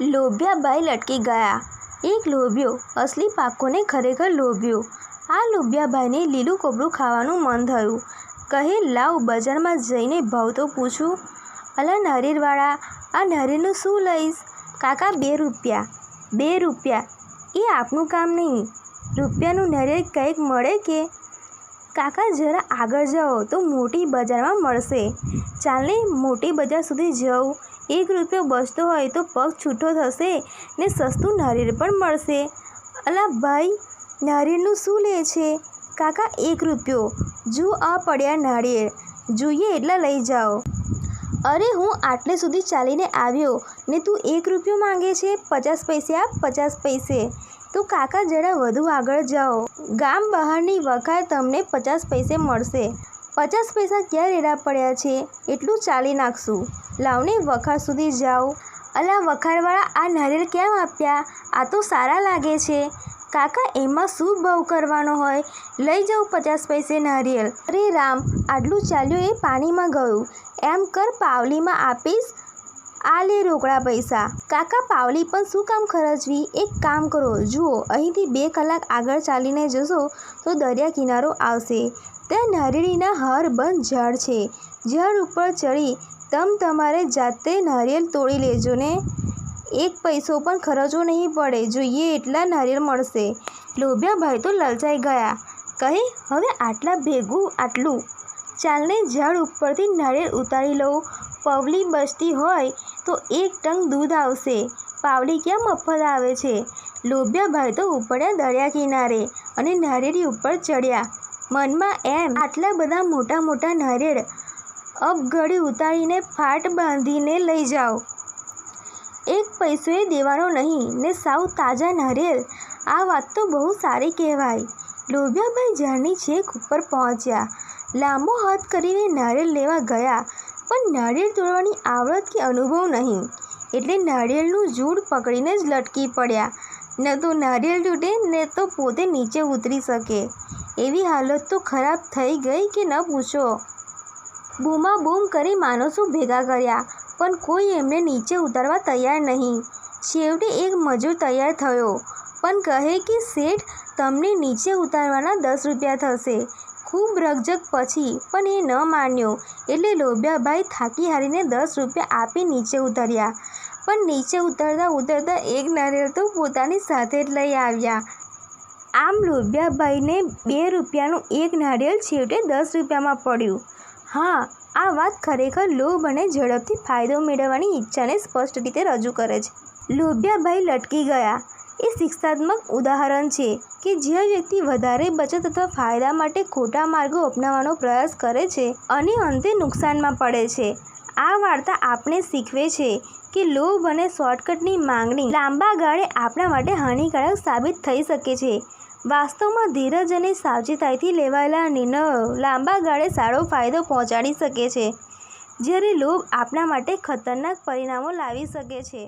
લોભિયા બાઈ લટકી ગયા. એક લોભિયો અસલી પાકોને ખરેખર લોભ્યો. આ લોભિયાબાઈને લીલું કોબરું ખાવાનું મન થયું. કહે, લાવ બજારમાં જઈને ભાવ તો પૂછું. અલા નારિયેળવાળા, આ નારિયેળનું શું લઈશ? કાકા, બે રૂપિયા. બે રૂપિયા. એ આપનું કામ નહીં. રૂપિયાનું નારિયેળ કંઈક મળે કે? કાકા, જરા આગળ જાઓ તો મોટી બજારમાં મળશે. ચાલને, મોટી બજાર સુધી જાઉં. એક રૂપિયો બચતો હોય તો પગ છૂટો થશે ને સસ્તું નારિયેળ પણ મળશે. અલા ભાઈ નારિયેળનું શું લે છે? કાકા, એક રૂપિયો. જો આ પડ્યા નારિયેળ. જોઈએ એટલા લઈ જાઓ. અરે, હું આટલે સુધી ચાલીને આવ્યો ને તું એક રૂપિયો માંગે છે? પચાસ પૈસે આપ પચાસ પૈસે. તો કાકા, જરા વધુ આગળ જાઓ. ગામ બહારની વખાર તમને પચાસ પૈસે મળશે. પચાસ પૈસા ક્યાં રેડા પડ્યા છે? એટલું ચાલી નાખશું. લાવને વખાર સુધી જાઓ અલા, વખારવાળા, આ નારિયેળ કેમ આપ્યા? આ તો સારા લાગે છે. કાકા, એમાં શું ભાવ કરવાનો હોય? લઈ જાઉં પચાસ પૈસે નારિયેળ. અરે રામ, આટલું ચાલ્યું એ પાણીમાં ગયું. એમ કર, પાવલીમાં આપીશ? આ લે રોકડા પૈસા. કાકા પાવલી, પણ શું કામ ખર્ચવી એક કામ કરો. જુઓ, અહીંથી બે કલાક આગળ ચાલીને જશો તો દરિયા કિનારો આવશે. ત્યાં નારિયેળીના હરબંધ ઝાડ છે. ઝાડ ઉપર ચડી તમ તમારે જાતે નારિયેળ તોડી લેજો ને. એક પૈસો પણ ખર્ચવો નહીં પડે. જોઈએ, એટલા નારિયેળ મળશે. લોભિયા ભાઈ તો લલચાઈ ગયા. કહે, હવે આટલા ભેગું આટલું. ચાલને ઝાડ ઉપરથી નારિયેળ ઉતારી લઉં. પવલી બસતી હોય તો એક ટંગ દૂધ આવશે. પાવડી ક્યાં મફત આવે છે? લોભિયા ભાઈ તો ઉપડ્યા દરિયા કિનારે અને નારિયેળી ઉપર ચડ્યા. મનમાં એમ, આટલા બધા મોટા મોટા નારિયેળ અપઘડી ઉતારીને ફાટ બાંધીને લઈ જાઓ. એક પૈસો એ દેવાનો નહીં, ને સાવ તાજા નારિયેળ. આ વાત તો બહુ સારી કહેવાય. લોભિયાભાઈ ઝાડની છેક ઉપર પહોંચ્યા. લાંબો હાથ કરીને નારિયેળ લેવા ગયા. પણ નારિયેળ તોડવાની આવડત કે અનુભવ નહીં. એટલે નારિયેળનું જૂડ પકડીને જ લટકી પડ્યા. ન તો નારિયેળ તૂટે, ને તો પોતે નીચે ઉતરી શકે. એવી હાલત તો ખરાબ થઈ ગઈ કે ન પૂછો. બૂમા બૂમ કરી માણસો ભેગા કર્યા, પણ કોઈ એમને નીચે ઉતારવા તૈયાર નહીં. છેવટે એક મજૂર તૈયાર થયો, પણ કહે કે, શેઠ, તમને નીચે ઉતારવાના દસ રૂપિયા થશે. ખૂબ રકઝક પછી પણ એ ન માન્યો. એટલે લોભિયાભાઈ થાકી હારીને દસ રૂપિયા આપી નીચે ઉતર્યા. પણ નીચે ઉતરતા ઉતરતા એક નારિયેળ તો પોતાની સાથે જ લઈ આવ્યા. આમ લોભિયાભાઈને બે રૂપિયાનું એક નારિયેળ છેવટે દસ રૂપિયામાં પડ્યું. હા, આ વાત ખરેખર લોભ અને ઝડપથી ફાયદો મેળવવાની ઈચ્છાને સ્પષ્ટ રીતે રજૂ કરે છે. લોભિયાભાઈ લટકી ગયા. એ શિક્ષાત્મક ઉદાહરણ છે કે જે વ્યક્તિ વધારે બચત અથવા ફાયદા માટે ખોટા માર્ગો અપનાવવાનો પ્રયાસ કરે છે અને અંતે નુકસાનમાં પડે છે. આ વાર્તા આપણે શીખવે છે કે લોભ અને શોર્ટકટની માંગણી લાંબા ગાળે આપણા માટે હાનિકારક સાબિત થઈ શકે છે. વાસ્તવમાં ધીરજ અને સાવચેતાઈથી લેવાયેલા નિર્ણયો લાંબા ગાળે સારો ફાયદો પહોંચાડી શકે છે, જ્યારે લોભ આપણા માટે ખતરનાક પરિણામો લાવી શકે છે.